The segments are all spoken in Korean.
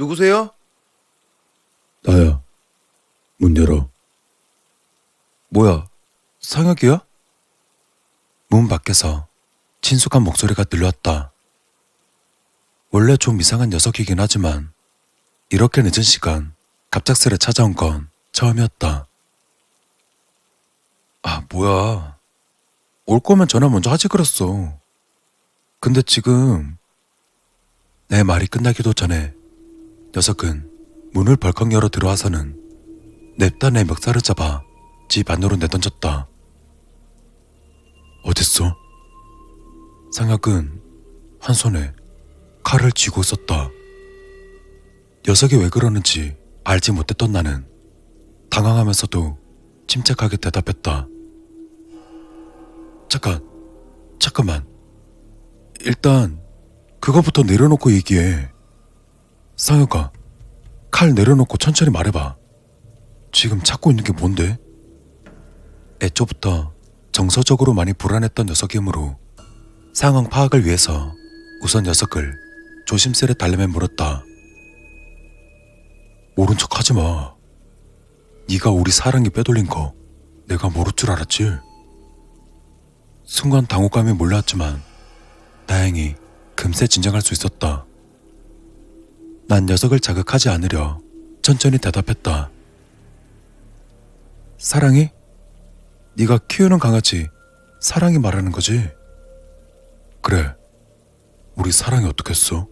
누구세요? 나야. 문 열어. 뭐야, 상혁이야? 문 밖에서 친숙한 목소리가 들려왔다. 원래 좀 이상한 녀석이긴 하지만 이렇게 늦은 시간 갑작스레 찾아온 건 처음이었다. 아, 뭐야. 올 거면 전화 먼저 하지 그랬어. 근데 지금 내 말이 끝나기도 전에 녀석은 문을 벌컥 열어 들어와서는 냅다 내 멱살을 잡아 집 안으로 내던졌다. 어딨어? 상혁은 한 손에 칼을 쥐고 있었다. 녀석이 왜 그러는지 알지 못했던 나는 당황하면서도 침착하게 대답했다. 잠깐, 잠깐만. 일단 그거부터 내려놓고 얘기해. 상혁아, 칼 내려놓고 천천히 말해봐. 지금 찾고 있는 게 뭔데? 애초부터 정서적으로 많이 불안했던 녀석이므로 상황 파악을 위해서 우선 녀석을 조심스레 달래매 물었다. 모른 척 하지 마. 네가 우리 사랑이 빼돌린 거 내가 모를 줄 알았지? 순간 당혹감이 몰랐지만 다행히 금세 진정할 수 있었다. 난 녀석을 자극하지 않으려 천천히 대답했다. 사랑이? 네가 키우는 강아지 사랑이 말하는 거지? 그래. 우리 사랑이 어떻겠어?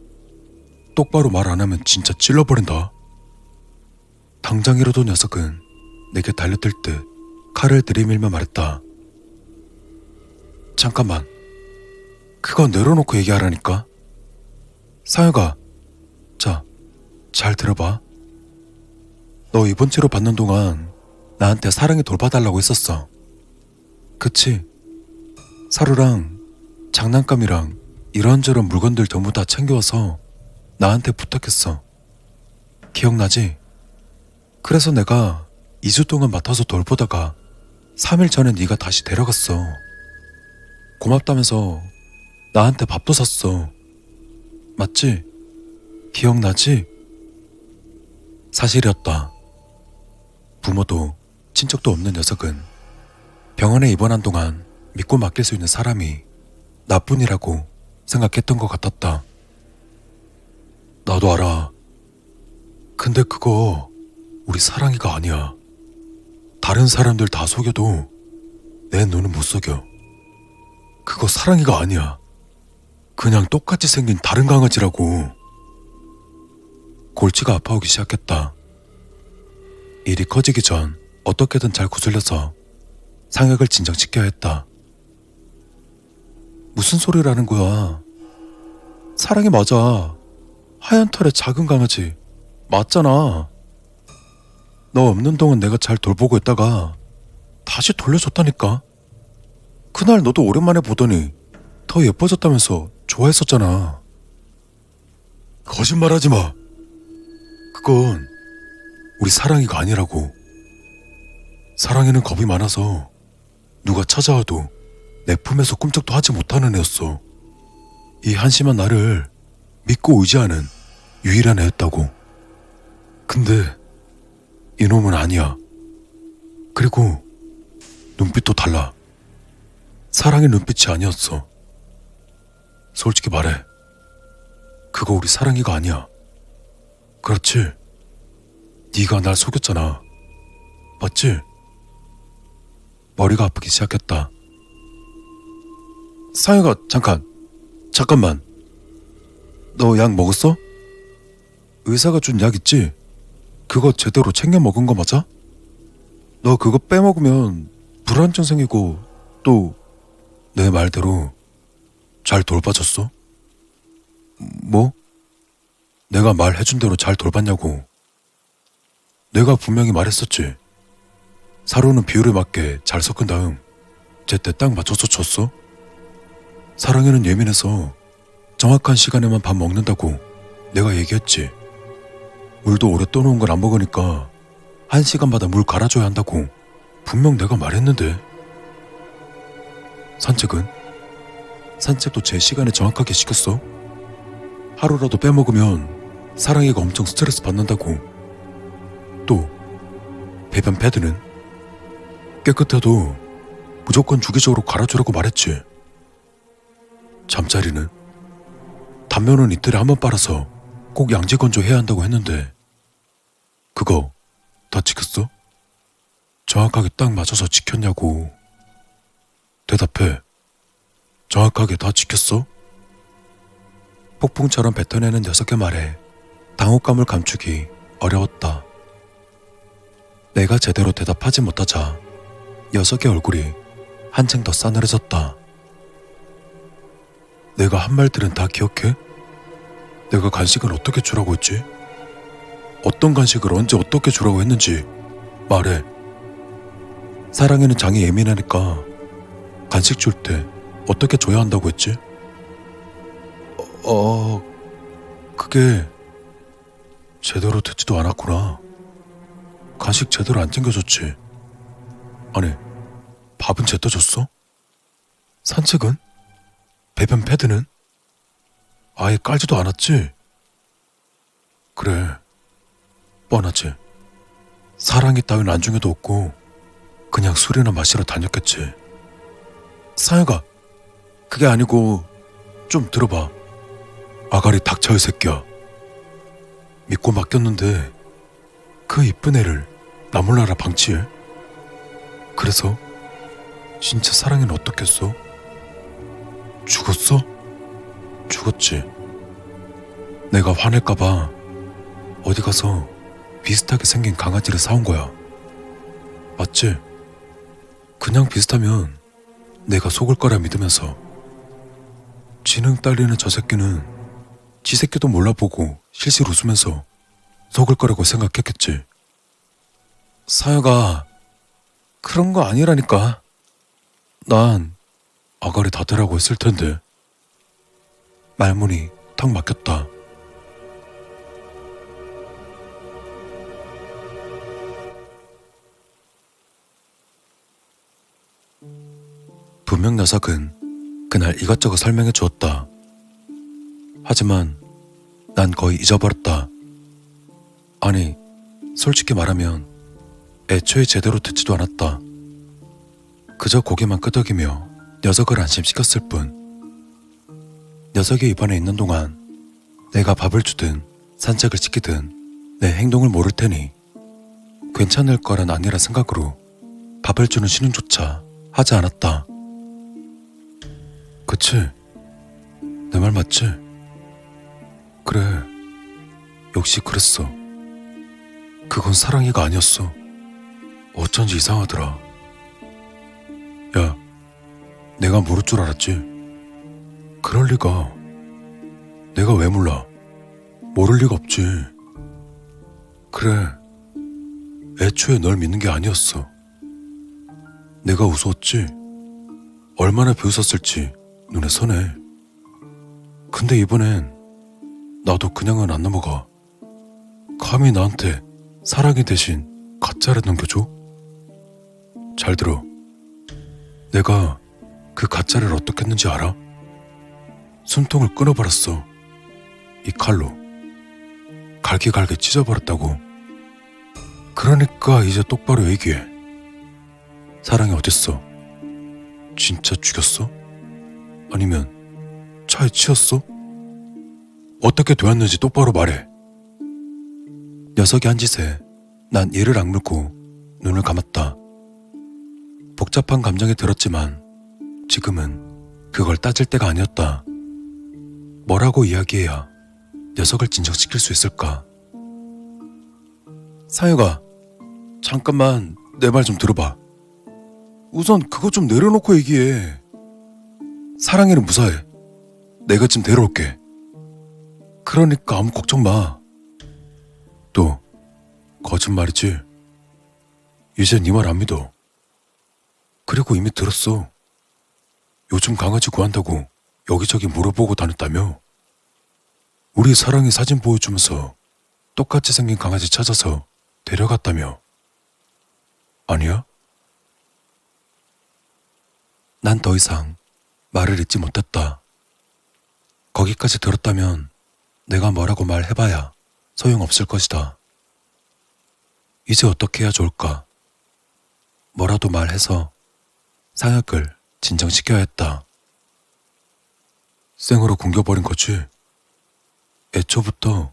똑바로 말 안 하면 진짜 찔러버린다. 당장이라도 녀석은 내게 달려들 듯 칼을 들이밀며 말했다. 잠깐만. 그건 내려놓고 얘기하라니까. 사유가, 자, 잘 들어봐. 너 이번 주로 받는 동안 나한테 사랑이 돌봐달라고 했었어. 그치? 사루랑 장난감이랑 이런저런 물건들 전부 다 챙겨와서 나한테 부탁했어. 기억나지? 그래서 내가 2주 동안 맡아서 돌보다가 3일 전에 네가 다시 데려갔어. 고맙다면서 나한테 밥도 샀어. 맞지? 기억나지? 사실이었다. 부모도 친척도 없는 녀석은 병원에 입원한 동안 믿고 맡길 수 있는 사람이 나뿐이라고 생각했던 것 같았다. 나도 알아. 근데 그거 우리 사랑이가 아니야. 다른 사람들 다 속여도 내 눈은 못 속여. 그거 사랑이가 아니야. 그냥 똑같이 생긴 다른 강아지라고. 골치가 아파오기 시작했다. 일이 커지기 전 어떻게든 잘 구슬려서 상혁을 진정시켜야 했다. 무슨 소리라는 거야? 사랑이 맞아. 하얀 털의 작은 강아지. 맞잖아. 너 없는 동안 내가 잘 돌보고 있다가 다시 돌려줬다니까. 그날 너도 오랜만에 보더니 더 예뻐졌다면서 좋아했었잖아. 거짓말하지 마. 그건 우리 사랑이가 아니라고. 사랑이는 겁이 많아서 누가 찾아와도 내 품에서 꿈쩍도 하지 못하는 애였어. 이 한심한 나를 믿고 의지하는 유일한 애였다고. 근데 이놈은 아니야. 그리고 눈빛도 달라. 사랑의 눈빛이 아니었어. 솔직히 말해. 그거 우리 사랑이가 아니야. 그렇지. 네가 날 속였잖아. 맞지? 머리가 아프기 시작했다. 상혁아, 잠깐. 잠깐만. 너 약 먹었어? 의사가 준 약 있지? 그거 제대로 챙겨 먹은 거 맞아? 너 그거 빼먹으면 불안증 생기고 또 내 말대로 잘 돌봐줬어? 뭐? 내가 말해준 대로 잘 돌봤냐고. 내가 분명히 말했었지. 사료는 비율에 맞게 잘 섞은 다음 제때 딱 맞춰서 줬어. 사랑에는 예민해서 정확한 시간에만 밥 먹는다고 내가 얘기했지. 물도 오래 떠놓은 걸 안 먹으니까 한 시간마다 물 갈아줘야 한다고 분명 내가 말했는데. 산책은? 산책도 제 시간에 정확하게 시켰어. 하루라도 빼먹으면 사랑이가 엄청 스트레스 받는다고. 또 배변 패드는 깨끗해도 무조건 주기적으로 갈아주라고 말했지. 잠자리는 단면은 이틀에 한 번 빨아서 꼭 양지 건조해야 한다고 했는데 그거 다 지켰어? 정확하게 딱 맞춰서 지켰냐고. 대답해. 정확하게 다 지켰어? 폭풍처럼 뱉어내는 녀석의 말에 당혹감을 감추기 어려웠다. 내가 제대로 대답하지 못하자 녀석의 얼굴이 한층 더 싸늘해졌다. 내가 한 말들은 다 기억해? 내가 간식을 어떻게 주라고 했지? 어떤 간식을 언제 어떻게 주라고 했는지 말해. 사랑에는 장이 예민하니까 간식 줄 때 어떻게 줘야 한다고 했지? 어, 어, 그게 제대로 듣지도 않았구나. 간식 제대로 안 챙겨줬지. 아니, 밥은 제때 줬어? 산책은? 배변 패드는? 아예 깔지도 않았지? 그래, 뻔하지. 사랑이 따윈 안중에도 없고 그냥 술이나 마시러 다녔겠지. 사야가 그게 아니고 좀 들어봐. 아가리 닥쳐 이 새끼야. 믿고 맡겼는데 그 이쁜 애를 나 몰라라 방치해. 그래서 진짜 사랑이는 어떻겠어? 죽었어? 죽었지. 내가 화낼까봐 어디 가서 비슷하게 생긴 강아지를 사온 거야. 맞지? 그냥 비슷하면 내가 속을 거라 믿으면서 지능 딸리는 저 새끼는 지 새끼도 몰라보고 실실 웃으면서 속을 거라고 생각했겠지. 사여가 그런 거 아니라니까. 난 아가리 닫으라고 했을 텐데. 말문이 턱 막혔다. 분명 녀석은 그날 이것저것 설명해 주었다. 하지만 난 거의 잊어버렸다. 아니, 솔직히 말하면 애초에 제대로 듣지도 않았다. 그저 고개만 끄덕이며 녀석을 안심시켰을 뿐. 녀석이 입안에 있는 동안 내가 밥을 주든 산책을 시키든 내 행동을 모를 테니 괜찮을 거란 아니라 생각으로 밥을 주는 신용조차 하지 않았다. 그치? 내 말 맞지? 그래. 역시 그랬어. 그건 사랑이가 아니었어. 어쩐지 이상하더라. 야, 내가 모를 줄 알았지? 그럴 리가. 내가 왜 몰라? 모를 리가 없지. 그래. 애초에 널 믿는 게 아니었어. 내가 우스웠지? 얼마나 비웃었을지 눈에 선해. 근데 이번엔 나도 그냥은 안 넘어가. 감히 나한테 사랑이 대신 가짜를 넘겨줘? 잘 들어. 내가 그 가짜를 어떻게 했는지 알아? 숨통을 끊어버렸어. 이 칼로. 갈기갈기 찢어버렸다고. 그러니까 이제 똑바로 얘기해. 사랑이 어딨어? 진짜 죽였어? 아니면 차에 치였어? 어떻게 되었는지 똑바로 말해. 녀석이 한 짓에 난 이를 악물고 눈을 감았다. 복잡한 감정이 들었지만 지금은 그걸 따질 때가 아니었다. 뭐라고 이야기해야 녀석을 진정시킬 수 있을까? 사유가 잠깐만 내 말 좀 들어봐. 우선 그거 좀 내려놓고 얘기해. 사랑이는 무사해. 내가 지금 데려올게. 그러니까 아무 걱정 마. 또 거짓말이지. 이제 네말안 믿어. 그리고 이미 들었어. 요즘 강아지 구한다고 여기저기 물어보고 다녔다며. 우리 사랑이 사진 보여주면서 똑같이 생긴 강아지 찾아서 데려갔다며. 아니야? 난 더 이상 말을 잇지 못했다. 거기까지 들었다면 내가 뭐라고 말해봐야 소용없을 것이다. 이제 어떻게 해야 좋을까? 뭐라도 말해서 상혁을 진정시켜야 했다. 생으로 굶겨버린 거지. 애초부터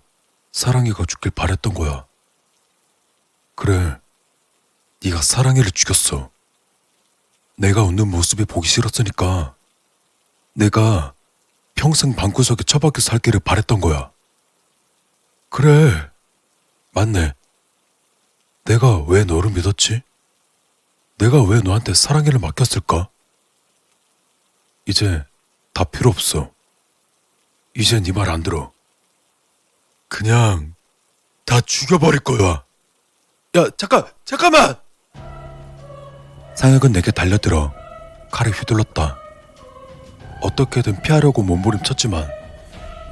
사랑이가 죽길 바랬던 거야. 그래, 네가 사랑이를 죽였어. 내가 웃는 모습이 보기 싫었으니까 내가 평생 방구석에 처박혀 살기를 바랬던 거야. 그래, 맞네. 내가 왜 너를 믿었지? 내가 왜 너한테 사랑이를 맡겼을까? 이제 다 필요 없어. 이제 네 말 안 들어. 그냥 다 죽여버릴 거야. 야, 잠깐, 잠깐만! 상혁은 내게 달려들어 칼을 휘둘렀다. 어떻게든 피하려고 몸부림쳤지만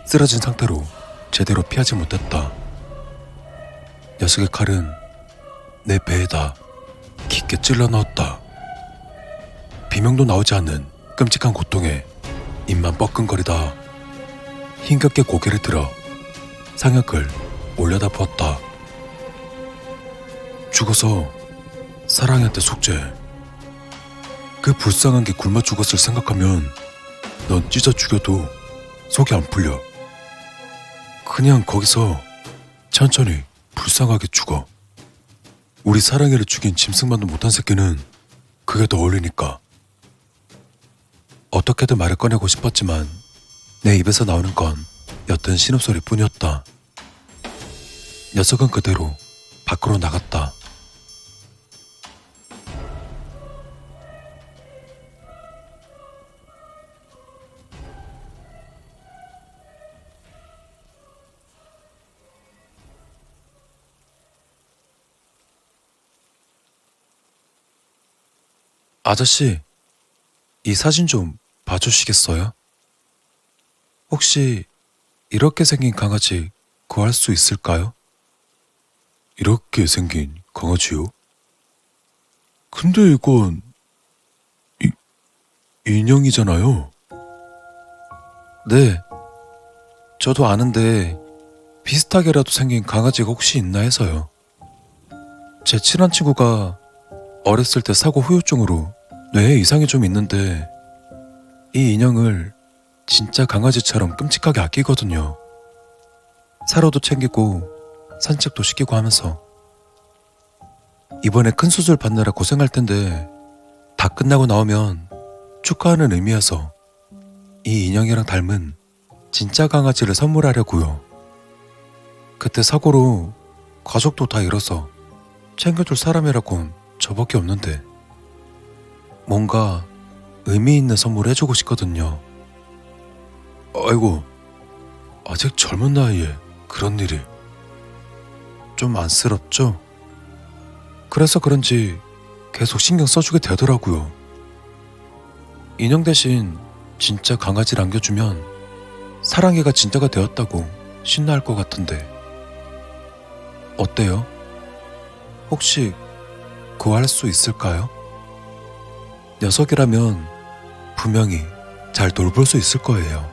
쓰러진 상태로 제대로 피하지 못했다. 녀석의 칼은 내 배에다 깊게 찔러 넣었다. 비명도 나오지 않는 끔찍한 고통에 입만 뻐끔거리다 힘겹게 고개를 들어 상혁을 올려다 부었다. 죽어서 사랑이한테 속죄. 그 불쌍한 게 굶어 죽었을 생각하면 넌 찢어 죽여도 속이 안 풀려. 그냥 거기서 천천히 불쌍하게 죽어. 우리 사랑이를 죽인 짐승만도 못한 새끼는 그게 더 어울리니까. 어떻게든 말을 꺼내고 싶었지만 내 입에서 나오는 건 옅은 신음소리 뿐이었다. 녀석은 그대로 밖으로 나갔다. 아저씨, 이 사진 좀 봐주시겠어요? 혹시 이렇게 생긴 강아지 구할 수 있을까요? 이렇게 생긴 강아지요? 근데 이건 이, 인형이잖아요. 네, 저도 아는데 비슷하게라도 생긴 강아지가 혹시 있나 해서요. 제 친한 친구가 어렸을 때 사고 후유증으로 뇌에 이상이 좀 있는데 이 인형을 진짜 강아지처럼 끔찍하게 아끼거든요. 사료도 챙기고 산책도 시키고 하면서 이번에 큰 수술 받느라 고생할 텐데 다 끝나고 나오면 축하하는 의미여서 이 인형이랑 닮은 진짜 강아지를 선물하려고요. 그때 사고로 가족도 다 잃어서 챙겨줄 사람이라곤 저밖에 없는데 뭔가 의미 있는 선물 해주고 싶거든요. 아이고, 아직 젊은 나이에 그런 일이 좀 안쓰럽죠? 그래서 그런지 계속 신경 써주게 되더라고요. 인형 대신 진짜 강아지를 안겨주면 사랑이가 진짜가 되었다고 신나할 것 같은데 어때요? 혹시 구할 수 있을까요? 녀석이라면 분명히 잘 돌볼 수 있을 거예요.